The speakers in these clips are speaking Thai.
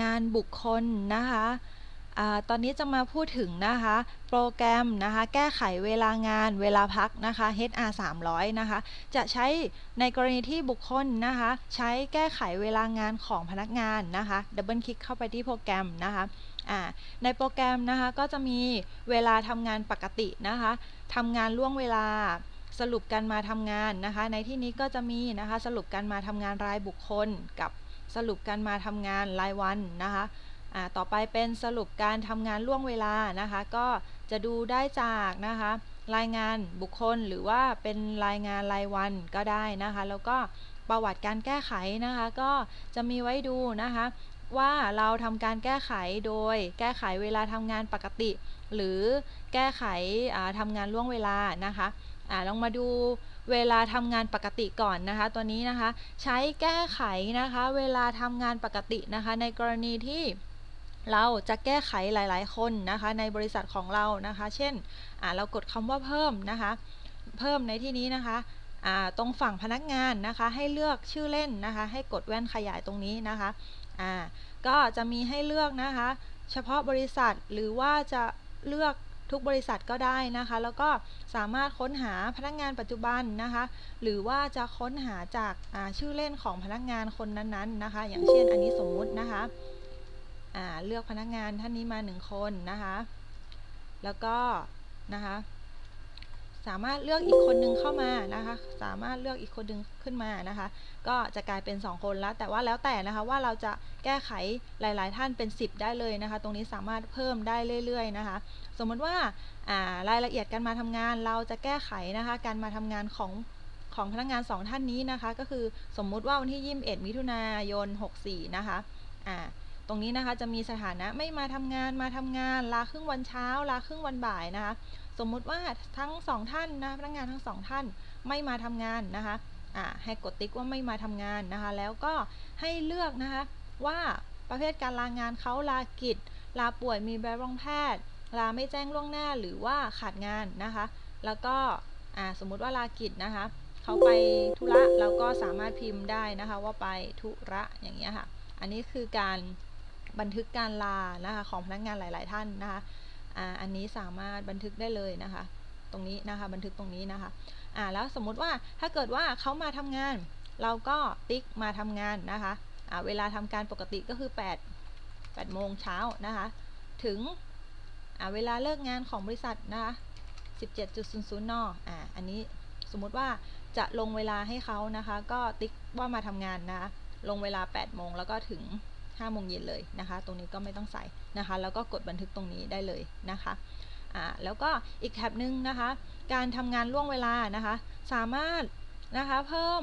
งานบุคคลนะคะอตอนนี้จะมาพูดถึงนะคะ โปรแกรมนะคะแก้ไขเวลางานเวลาพักนะคะ HR 300นะคะจะใช้ในกรณีที่บุคคลนะคะใช้แก้ไขเวลางานของพนักงานนะคะดับเบิลคลิกเข้าไปที่โปรแกรมนะคะในโปรแกรมนะคะก็จะมีเวลาทำงานปกตินะคะทำงานล่วงเวลาสรุปการมาทำงานนะคะ ในที่นี้ก็จะมีนะคะสรุปการมาทำงานรายบุคคลกับ สรุปการมาทำงานรายวันนะคะอ่าต่อไปเป็นสรุปการทำงานล่วงเวลานะคะ ก็จะดูได้จากนะคะ รายงานบุคคลหรือว่าเป็นรายงานรายวันก็ได้นะคะ แล้วก็ประวัติการแก้ไขนะคะ ก็จะมีไว้ดูนะคะว่าเราทำการแก้ไขโดยแก้ไขเวลาทำงานปกติ หรือแก้ไขทำงานล่วงเวลานะคะอ่าลองมาดู เวลาทำงานปกติก่อนนะคะ ตัวนี้นะคะ ใช้แก้ไขนะคะ เวลาทำงานปกตินะคะ ในกรณีที่เราจะแก้ไขหลาย ๆ คนนะคะ ในบริษัทของเรานะคะ เช่นเรากดคำว่าเพิ่มนะคะ เพิ่มในที่นี้นะคะตรงฝั่งพนักงานนะคะ ให้เลือกชื่อเล่นนะคะ ให้กดแว่นขยายตรงนี้นะคะก็จะมีให้เลือกนะคะ เฉพาะบริษัทหรือว่าจะเลือก ทุกบริษัทก็ได้นะคะ แล้วก็สามารถค้นหาพนักงานปัจจุบันนะคะ หรือว่าจะค้นหาจากชื่อเล่นของพนักงานคนนั้นๆนะคะ อย่างเช่นอันนี้สมมุตินะคะเลือกพนักงานท่านนี้มาหนึ่งคนนะคะ แล้วก็นะคะ สามารถเลือกอีกคนนึงเข้ามานะคะ สามารถเลือกอีกคนนึงขึ้นมานะคะ ก็จะกลายเป็น 2 คนแล้ว แต่ว่าแล้วแต่นะคะว่าเราจะแก้ไขหลาย ๆ ท่านเป็น 10 ได้เลยนะคะ ตรงนี้สามารถเพิ่มได้เรื่อย ๆ นะคะ สมมติว่ารายละเอียดการมาทำงานเราจะแก้ไขนะคะ การมาทำงานของของพนักงาน 2 ท่านนี้นะคะ ก็คือสมมุติว่าวันที่ 21 มิถุนายน 64 นะคะ อ่า ตรงนี้นะคะจะมีสถานะไม่มาทำงานมาทำงานลาครึ่งวันเช้า ลาครึ่งวันบ่ายนะคะ สมมุติว่าทั้งสองท่านนะพนักงานทั้งสองท่านไม่มาทำงานนะคะอ่าให้กดติ๊กว่าไม่มาทำงานนะคะ แล้วก็ให้เลือกนะคะว่าประเภทการลางานเขาลากิจ ลาป่วยมีใบรับรองแพทย์ ลาไม่แจ้งล่วงหน้าหรือว่าขาดงานนะคะ แล้วก็อ่าสมมุติว่าลากิจนะคะเขาไปธุระเราก็สามารถพิมพ์ได้นะคะว่าไปธุระอย่างเงี้ยค่ะ อันนี้คือการ บันทึกการลานะคะของพนักงานหลาย ๆ ท่านนะคะอันนี้สามารถบันทึกได้เลยนะคะ ตรงนี้นะคะบันทึกตรงนี้นะคะอ่าแล้วสมมุติว่าถ้าเกิดว่าเขามาทำงาน เราก็ติ๊กมาทำงานนะคะอ่าเวลาทำการปกติก็คือ 8 8โมงเช้านะคะถึงอ่าเวลาเลิกงานของบริษัทนะคะ17.00 นอ่าอันนี้สมมุติว่าจะลงเวลาให้เขานะคะ ก็ติ๊กว่ามาทำงานนะคะลงเวลา 8 โมงแล้วก็ถึง 5โมงเย็นเลยนะคะ ตรงนี้ก็ไม่ต้องใส่นะคะ แล้วก็กดบันทึกตรงนี้ได้เลยนะคะอ่าแล้วก็อีกแท็บหนึ่งนะคะ การทำงานล่วงเวลานะคะ สามารถนะคะเพิ่ม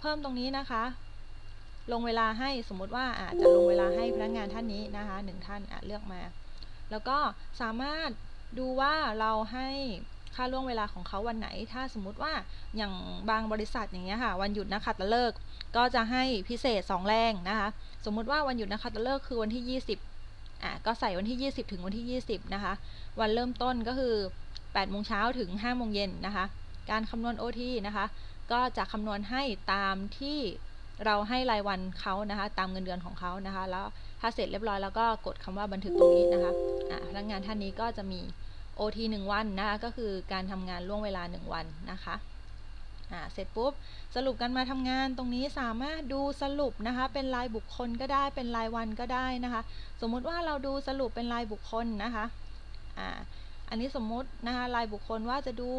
เพิ่มตรงนี้นะคะ ลงเวลาให้สมมุติว่าอาจจะลงเวลาให้พนักงานท่านนี้นะคะหนึ่งท่านเลือกมา แล้วก็สามารถดูว่าเราให้ ค่าล่วงเวลาของเขาวันไหน ถ้าสมมุติว่าอย่างบางบริษัทอย่างเงี้ยค่ะ วันหยุดนะคะตะเลิกก็จะให้พิเศษ 2 แรงนะคะ สมมุติว่าวันหยุดนะคะตะเลิกคือวันที่ 20อะก็ใส่วันที่ 20 ถึงวันที่ 20 นะคะ วันเริ่มต้นก็คือ8โมงเช้าถึง5โมงเย็นนะคะ การคำนวณ OT นะคะ ก็จะคำนวณให้ตามที่เราให้รายวันเขานะคะ ตามเงินเดือนของเขานะคะ แล้วถ้าเสร็จเรียบร้อยแล้วก็กดคำว่าบันทึกตรงนี้นะคะะพนักงานท่านนี้ก็จะมี OT 1 วันนะคะก็คือการทำงานล่วงเวลา 1 วันนะคะอ่าเสร็จปุ๊บสรุปกันมาทำงานตรงนี้สามารถดูสรุปนะคะเป็นรายบุคคลก็ได้เป็นรายวันก็ได้นะคะ สมมุติว่าเราดูสรุปเป็นรายบุคคลนะคะอ่าอันนี้สมมุตินะคะรายบุคคลว่าจะดู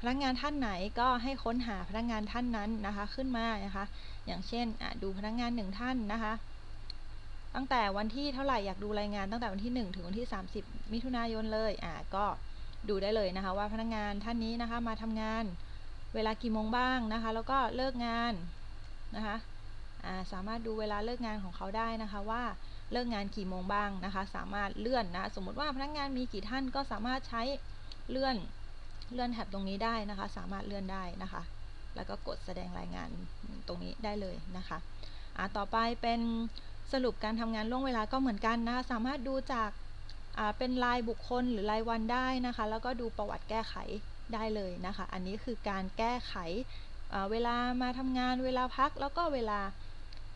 พนักงานท่านไหนก็ให้ค้นหาพนักงานท่านนั้นนะคะขึ้นมานะคะ อย่างเช่นดูพนักงานหนึ่งท่านนะคะ ตั้งแต่วันที่เท่าไหร่อยากดูรายงานตั้งแต่วันที่ 1 ถึงวันที่ 30 มิถุนายนเลยอ่าก็ดูได้เลยนะคะ ว่าพนักงานท่านนี้นะคะมาทำงานเวลากี่โมงบ้างนะคะ แล้วก็เลิกงานนะคะอ่าสามารถดูเวลาเลิกงานของเขาได้นะคะว่าเลิกงานกี่โมงบ้างนะคะ สามารถเลื่อนนะสมมติว่าพนักงานมีกี่ท่านก็สามารถใช้เลื่อนเลื่อนแท็บตรงนี้ได้นะคะ สามารถเลื่อนได้นะคะ แล้วก็กดแสดงรายงานตรงนี้ได้เลยนะคะอ่าต่อไปเป็น สรุปการทำงานล่วงเวลาก็เหมือนกันนะสามารถดูจากเป็นรายบุคคลหรือรายวันได้นะคะ แล้วก็ดูประวัติแก้ไขได้เลยนะคะ อันนี้คือการแก้ไขเวลามาทำงานเวลาพัก แล้วก็เวลา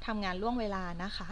ทำงานล่วงเวลานะคะ